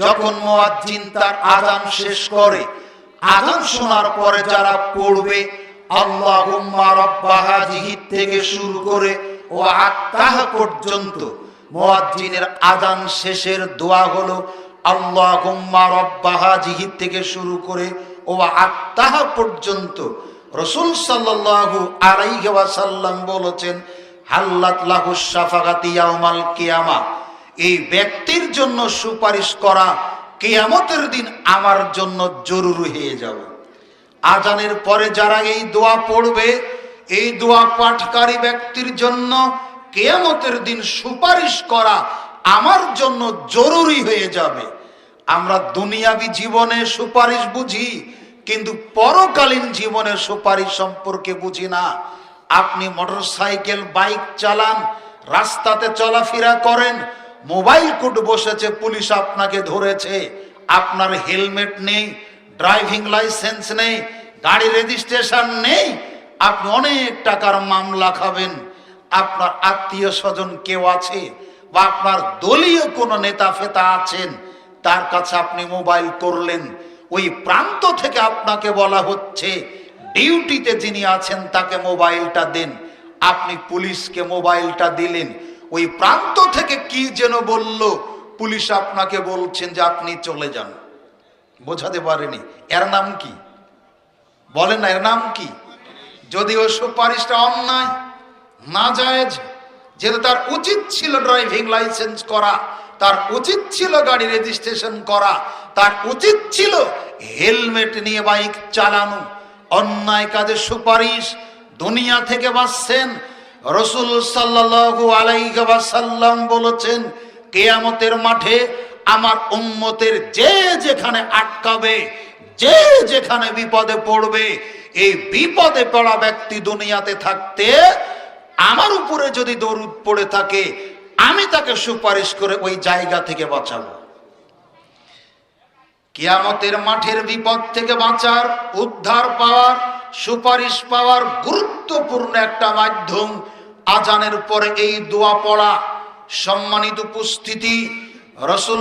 যখন মুয়াজ্জিন তার আজান শেষ করে আজান শোনার পরে যারা পড়বে, আল্লাহুম্মা রাব্বা হাযিহি থেকে শুরু করে, ও আত্তাহ পর্যন্ত মুয়াজ্জিনের আজান শেষের দোয়া হলো, আল্লাহুম্মা রাব্বা হাযিহি থেকে শুরু করে, ও আত্তাহ পর্যন্ত রসুল সাল্লাল্লাহু আলাইহি ওয়াসাল্লাম বলেছেন, হাল্লাত লাহু শাফাকাতি ইয়াউমাল কিয়ামা। এই ব্যক্তির জন্য সুপারিশ করা কেয়ামতের দিন আমার জন্য জরুরি হয়ে যাবে। আজানের পরে যারা এই দোয়া পড়বে, এই দোয়া পাঠকারী ব্যক্তির জন্য কেয়ামতের দিন সুপারিশ করা আমার জন্য জরুরি হয়ে যাবে। আমরা দুনিয়াবি জীবনে সুপারিশ বুঝি, কিন্তু পরকালীন জীবনে সুপারিশ সম্পর্কে বুঝি না। আপনি মোটরসাইকেল, বাইক চালান, রাস্তাতে চলাফেরা করেন মোবাইল কোর্ট বসেছে, পুলিশ আপনাকে ধরেছে। আপনার হেলমেট নেই, ড্রাইভিং লাইসেন্স নেই, গাড়ি রেজিস্ট্রেশন নেই। আপনি অনেক টাকার মামলা খাবেন। আপনার আত্মীয় স্বজন কেউ আছে বা আপনার দলীয় কোনো নেতা ফেতা আছেন, তার কাছে আপনি মোবাইল করলেন। ওই প্রান্ত থেকে আপনাকে বলা হচ্ছে, ডিউটিতে যিনি আছেন তাকে মোবাইলটা দেন। আপনি পুলিশকে মোবাইলটা দিলেন। ওই প্রান্ত থেকে কি যেন বলল, পুলিশ আপনাকে বলছেন যে আপনি চলে যান। বোঝাতে পারেনি। এর নাম কি? বলেন না, এর নাম কি? যদিও সুপারিশটা অন্যায়, না জায়েজ, যেহেতু তার উচিত ছিল ড্রাইভিং লাইসেন্স করা, তার উচিত ছিল গাড়ি রেজিস্ট্রেশন করা, তার উচিত ছিল হেলমেট নিয়ে বাইক চালানো। অন্যায় কাজে সুপারিশ দুনিয়া থেকে বাঁচছেন রসুল ওয়াসাল্লাম বলেছেন, কেয়ামতের মাঠে আমার উম্মতের যে যেখানে আটকাবে, যে যেখানে বিপদে পড়বে, এই বিপদে পড়া ব্যক্তি দুনিয়াতে থাকতে আমার উপরে যদি দরুদ পড়ে থাকে, আমি তাকে সুপারিশ করে ওই জায়গা থেকে বাঁচাবো। কিয়ামতের মাঠের বিপদ থেকে বাঁচার, উদ্ধার পাওয়ার, সুপারিশ পাওয়ার গুরুত্বপূর্ণ একটা মাধ্যম আজানের পরে এই দোয়া পড়া, সম্মানিত উপস্থিতি, রসুল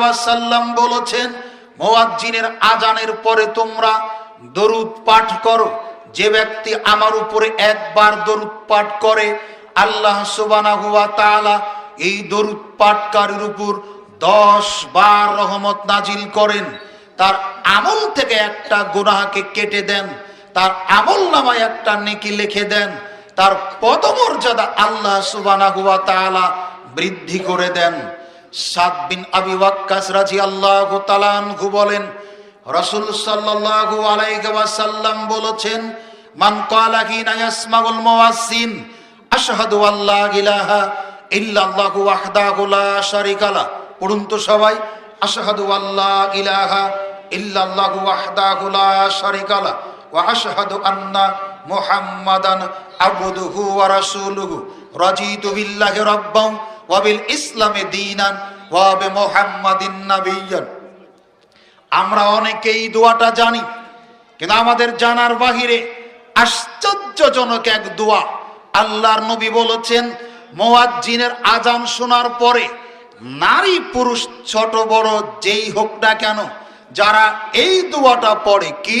ওয়াসাল্লাম বলেছেন, মুয়াজ্জিনের আজানের পরে তোমরা দরুদ পাঠ করো। যে ব্যক্তি আমার উপরে একবার দরুদ পাঠ করে, আল্লাহ তাআলা এই দরুদ পাঠকারীর উপর দশ বার রহমত নাজিল করেন। তার আমল থেকে একটা গুনাহকে কেটে দেন, তার আমল নামায় একটা নেকি লিখে দেন। তার পদমর্যাদা আল্লাহ সুবানা ওয়া তাআলা বৃদ্ধি করে দেন। সাদ বিন আবি ওয়াক্কাস রাদিয়াল্লাহু তাআলা আনহু বলেন, রাসূল সাল্লাল্লাহু আলাইহি ওয়াসাল্লাম বলেছেন, মান ক্বালা হিনা ইয়াসমাউল মুয়াজ্জিন, আশহাদু আল্লা ইলাহা ইল্লাল্লাহু ওয়াহদাহু লা শারীকা লা পড়ুন তো সবাই, আশহাদু আল্লা ইলাহা ইল্লাল্লাহু ওয়াহদাহু লা শারীকা লা ওয়া আশহাদু আন্না মুহাম্মাদান আবদুহু ওয়া রাসূলুহু। রাজিতু বিল্লাহি রাব্বান ওয়া বিল ইসলামি দীনান ওয়া বি মুহাম্মাদিন নাবিয়্যান। আমরা অনেকেই দোয়াটা জানি, কিন্তু আমাদের জানার বাহিরে আশ্চর্যজনক এক দোয়া। আল্লাহর নবী বলেছেন, মোয়াজ্জিনের আজান শোনার পরে নারী পুরুষ ছোট বড় যেই হোক না কেন, যারা এই দোয়াটা পড়ে কি?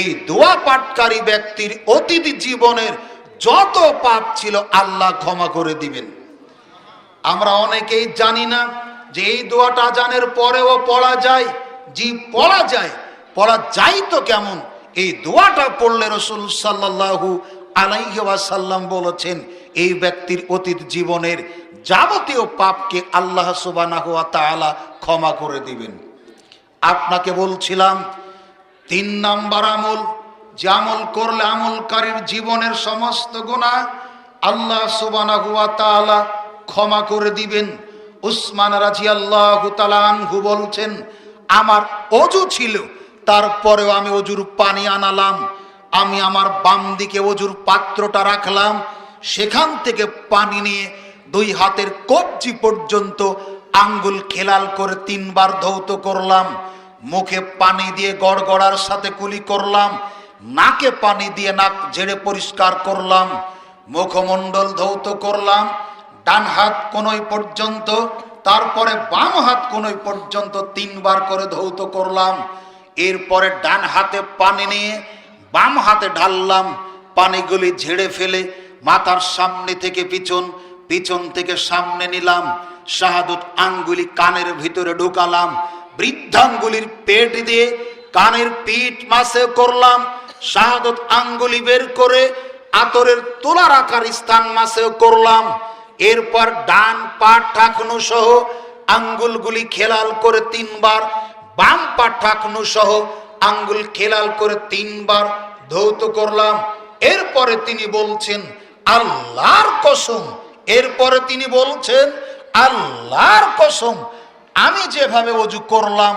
এই দোয়া পাঠকারী ব্যক্তির অতীত জীবনের যত পাপ ছিল আল্লাহ ক্ষমা করে দিবেন। আমরা অনেকেই জানি না যে এই দোয়াটা জানের পরেও পড়া যায় জি পড়া যায় পড়া যায় তো কেমন? এই দোয়াটা পড়লে রসুল সাল্লাল্লাহু আলাইহি ওয়াসাল্লাম বলেছেন, এই ব্যক্তির অতীত জীবনের যাবতীয় পাপকে আল্লাহ সুবহানাহু ওয়া তাআলা ক্ষমা করে দিবেন। আপনাকে বলছিলাম তিন নাম্বার আমল, যে আমল করলে আমলকারীর জীবনের সমস্ত গুনাহ আল্লাহ সুবহানাহু ওয়া তাআলা ক্ষমা করে দিবেন। উসমান রাজি আল্লাহ তালানহু বলছেন, আমার অজু ছিল, তারপরেও আমি অজুর পানি আনালাম। আমি আমার বাম দিকে অজুর পাত্রটা রাখলাম। সেখান থেকে পানি নিয়ে দুই হাতের কবজি পর্যন্ত আঙ্গুল খেলাল করে তিনবার ধৌত করলাম। মুখে পানি দিয়ে গড়গড়ার সাথে কুলি করলাম, নাকে পানি দিয়ে নাক ঝেড়ে পরিষ্কার করলাম, মুখমণ্ডল ধৌত করলাম, ডান হাত কোনই পর্যন্ত, তারপরে বাম হাত কোনই পর্যন্ত তিনবার করে ধৌত করলাম, এরপরে ডান হাতে পানি নিয়ে বাম হাতে ঢাললাম, পানিগুলি ঝেড়ে ফেলে মাথার সামনে থেকে পিছন পিছন থেকে সামনে নিলাম, শাহাদুত আঙ্গুলি কানের ভিতরে ঢুকালাম বৃদ্ধাঙ্গুলির পেট দিয়ে কানের পিঠ মাসে করলাম, শাহাদত আঙ্গুলি বের করে আতরের তোলা রাখার স্থান মাসেও করলাম। এরপর ডান পা ঠাকনু সহ আঙ্গুলগুলি খেলাল করে তিনবার, বাম পা ঠাকনু সহ আঙ্গুল খেলাল করে তিনবার ধৌত করলাম। এরপরে তিনি বলছেন, আল্লাহর কসম। এরপরে তিনি বলছেন, আল্লাহর কসম। আমি যেভাবে অজু করলাম,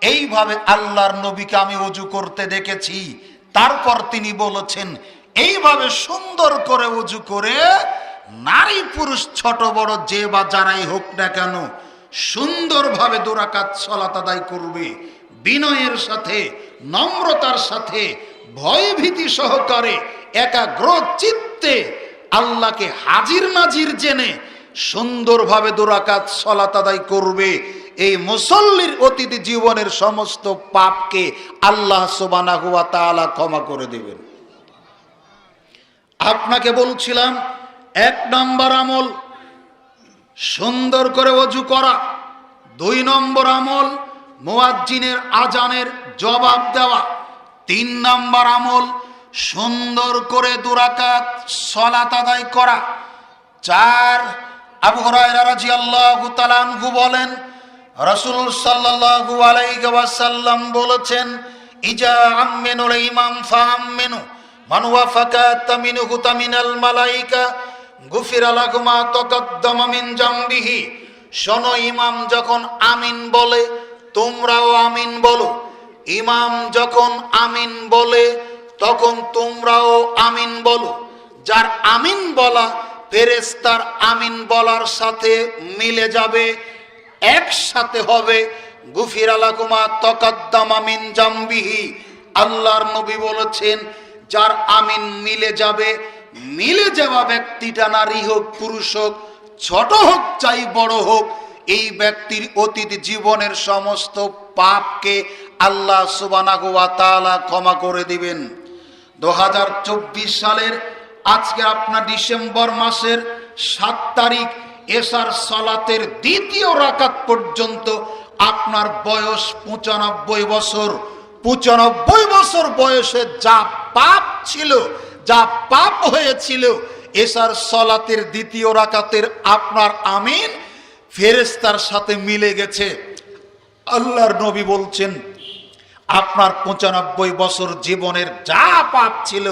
এইভাবে আল্লাহর নবীকে আমি অজু করতে দেখেছি। তারপর তিনি বলেছেন, এইভাবে সুন্দর করে অজু করে নারী পুরুষ, ছোট, বড়, যে বা যারাই হোক না কেন, সুন্দরভাবে দোরাকাত সলাত আদায় করবে। বিনয়ের সাথে, নম্রতার সাথে, ভয়ভীতি সহকারে, একাগ্র চিত্তে আল্লাহকে হাজির নাজির জেনে সুন্দরভাবে দুরাকাত সলাত আদায় করবে। এই মুসল্লির অতীত জীবনের সমস্ত পাপকে আল্লাহ সোবানা হুয়া তাআলা ক্ষমা করে দেবেন। আপনাকে বলছিলাম, এক নম্বর আমল সুন্দর করে অজু করা। দুই নম্বর আমল মোয়াজ্জিনের আজানের জবাব দেওয়া। তিন নম্বর আমল সুন্দর করে দুরাকাত সলাত আদায় করা। চার আবু হুরায়রা রাদিয়াল্লাহু তাআলা আনহু বলেন, রাসূল সাল্লাল্লাহু আলাইহি ওয়াসাল্লাম বলেছেন, ইজা আমিনুল ইমাম ফাআমিনু মান ওয়াফাকা তামিনুহু তামিনাল মালাইকা, গুফিরা লাহু মা তাকাদ্দামা মিন জামবিহি। শোনো, ইমাম যখন আমিন বলে, তোমরাও আমিন বলো। ইমাম যখন আমিন বলে, তখন তোমরাও আমিন বলো। যার আমিন বলা ফেরেস্তার আমিন বলার সাথে মিলে যাবে, একসাথে হবে। গুফির আলাকুমা তকাদ্দাম আমিন জাম্বিহি। আল্লাহর নবী বলেছেন, যার আমিন মিলে যাবে, মিলে যাওয়া ব্যক্তিটা নারী হোক, পুরুষ হোক, ছোট হোক, চাই বড় হোক, এই ব্যক্তির অতীত জীবনের সমস্ত পাপকে আল্লাহ সুবানাহ তাআলা ক্ষমা করে দিবেন। দু হাজার চব্বিশ সালের আজকে আপনার ডিসেম্বর মাসের সাত তারিখ, এসার সলাতের দ্বিতীয় রাকাত পর্যন্ত আপনার বয়স পঁচানব্বই বছর। পঁচানব্বই বছর বয়সে যা পাপ ছিল, যা পাপ হয়েছিল, এসার সলাতের দ্বিতীয় রাকাতের আপনার আমিন ফেরেস্তার সাথে মিলে গেছে। আল্লাহর নবী বলছেন, আপনার পঁচানব্বই বছর জীবনের যা পাপ ছিল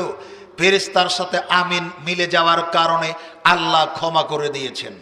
ফেরেস্তার সাথে আমিন মিলে যাওয়ার কারণে আল্লাহ ক্ষমা করে দিয়েছেন।